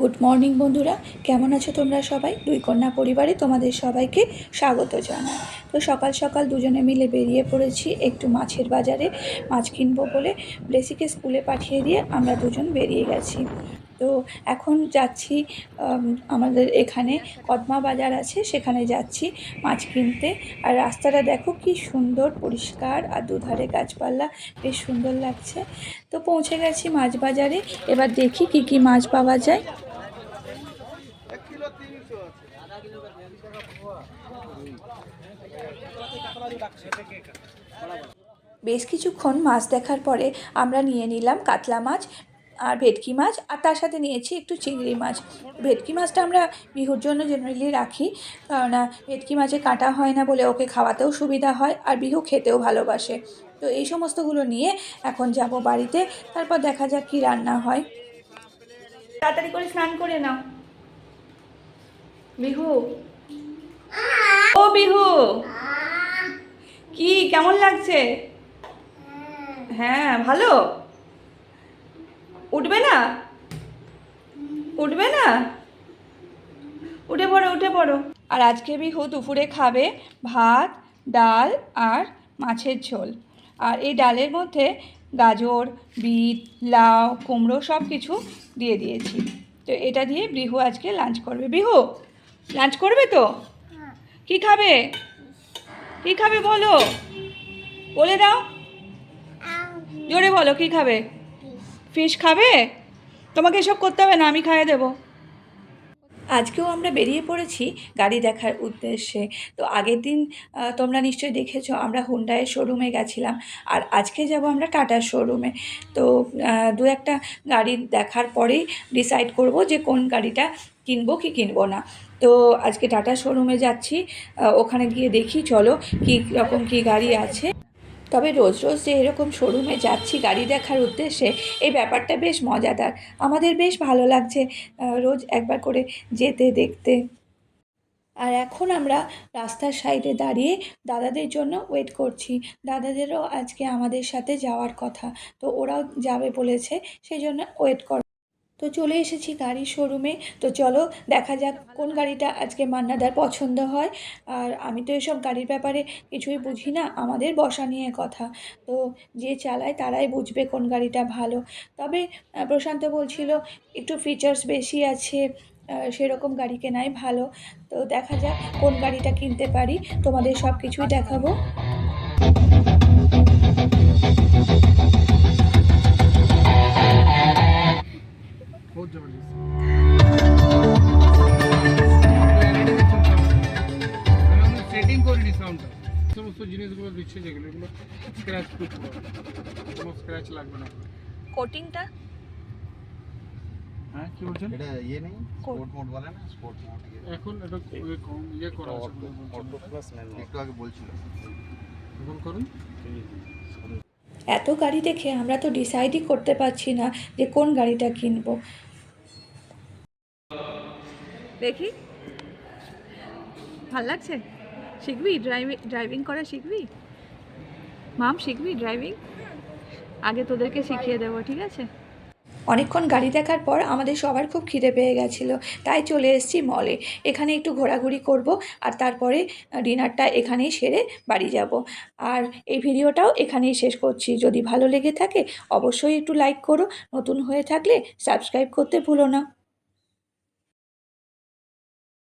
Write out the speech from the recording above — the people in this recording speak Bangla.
গুড মর্নিং বন্ধুরা। কেমন আছো তোমরা সবাই? দুই কন্যা পরিবারে তোমাদের সবাইকে স্বাগত জানাই। তো সকাল সকাল দুজনে মিলে বেরিয়ে পড়েছি একটু মাছের বাজারে। মাছ কিনবো বলে ব্লেসিকে স্কুলে পাঠিয়ে দিয়ে আমরা দুজন বেরিয়ে গেছি। তো এখন যাচ্ছি আমাদের এখানে কদমা বাজার আছে, সেখানে যাচ্ছি মাছ কিনতে। আর রাস্তাটা দেখো কি সুন্দর, পরিষ্কার, আর দুধারে গাছপালা বেশ সুন্দর লাগছে। তো পৌঁছে গেছি মাছ বাজারে। এবার দেখি কি কি মাছ পাওয়া যায়। বেশ কিছুক্ষণ মাছ দেখার পরে আমরা নিয়ে নিলাম কাতলা মাছ আর ভেটকি মাছ, আর তার সাথে নিয়েছি একটু চিংড়ি মাছ। ভেটকি মাছটা আমরা বিহুর জন্য জেনারেলি রাখি, কারণ ভেটকি মাছে কাটা হয় না বলে ওকে খাওয়াতেও সুবিধা হয় আর বিহু খেতেও ভালোবাসে। তো এই সমস্তগুলো নিয়ে এখন যাব বাড়িতে, তারপর দেখা যাক কি রান্না হয়। তাড়াতাড়ি করে স্নান করে নাও। বিহু। ও বিহু। কি কেমন লাগছে? হ্যাঁ। ভালো? উঠবে না? উঠবে না? উঠে পড়ো উঠে পড়ো। আর আজকে বিহু দুপুরে খাবে ভাত ডাল আর মাছের ঝোল। আর এই ডালের মধ্যে গাজর বিট লাউ কুমড়ো সব কিছু দিয়ে দিয়েছি। তো এটা দিয়ে বিহু আজকে লাঞ্চ করবে। বিহু লাঞ্চ করবে তো? কি খাবে? কি খাবে বলো? বলে দাও। জোরে বলো, কি খাবে? ফিশ খাবে? তোমাকে এসব করতে হবে না, আমি খাইয়ে দেবো। আজকেও আমরা বেরিয়ে পড়েছি গাড়ি দেখার উদ্দেশ্যে। তো আগের দিন তোমরা নিশ্চয়ই দেখেছ, আমরা হুন্ডায়ের শোরুমে গেছিলাম। আর আজকে যাব আমরা টাটার শোরুমে তো দু একটা গাড়ি দেখার পরেই ডিসাইড করব যে কোন গাড়িটা কিনবো কি কিনবো না। তো আজকে টাটা শোরুমে যাচ্ছি ওখানে গিয়ে দেখি, চলো কী রকম কী গাড়ি আছে। তবে রোজ রোজ যে এরকম শোরুমে যাচ্ছি গাড়ি দেখার উদ্দেশ্যে, এই ব্যাপারটা বেশ মজাদার। আমাদের বেশ ভালো লাগছে রোজ একবার করে যেতে, দেখতে। আর এখন আমরা রাস্তার সাইডে দাঁড়িয়ে দাদাদের জন্য ওয়েট করছি। দাদাদেরও আজকে আমাদের সাথে যাওয়ার কথা, তো ওরাও যাবে বলেছে সেই জন্য ওয়েট কর তো চলে এসেছি গাড়ির শোরুমে তো চলো দেখা যাক কোন গাড়িটা আজকে মান্নাদার পছন্দ হয়। আর আমি তো এসব গাড়ির ব্যাপারে কিছুই বুঝি না, আমাদের বসা নিয়ে কথা। তো যে চালায় তারাই বুঝবে কোন গাড়িটা ভালো। তবে প্রশান্ত বলছিল একটু ফিচার্স বেশি আছে সেরকম গাড়ি কেনাই ভালো। তো দেখা যাক কোন গাড়িটা কিনতে পারি। তোমাদের সব কিছুই দেখাবো। দিচ্ছে যেগুলো এগুলো স্ক্র্যাচ প্রুফ কোনো স্ক্র্যাচ লাগবে না। কোটিংটা হ্যাঁ কি বলছেন? এটা ইয়ে নেই? স্পোর্ট মোড বলে না? স্পোর্ট মোড এখন এটা ইয়ে কম- ইয়ে করা আছে অটো প্লাস একটু আগে বলছিল। এখন করুন। এত গাড়ি দেখে আমরা তো ডিসাইডই করতে পারছি না যে কোন গাড়িটা কিনবো। দেখি। ভালো লাগছে? শিখবি? ড্রাইভিং ড্রাইভিং করা শিখবি? মাম, শিখবি ড্রাইভিং আগে তোদেরকে শিখিয়ে দেবো, ঠিক আছে? অনেকক্ষণ গাড়ি দেখার পর আমাদের সবার খুব খিদে পেয়ে গেছিল, তাই চলে এসেছি মলে এখানে একটু ঘোরাঘুরি করব আর তারপরে ডিনারটা এখানেই সেরে বাড়ি যাব। আর এই ভিডিওটাও এখানেই শেষ করছি। যদি ভালো লেগে থাকে, অবশ্যই একটু লাইক করো। নতুন হয়ে থাকলে সাবস্ক্রাইব করতে ভুলো না।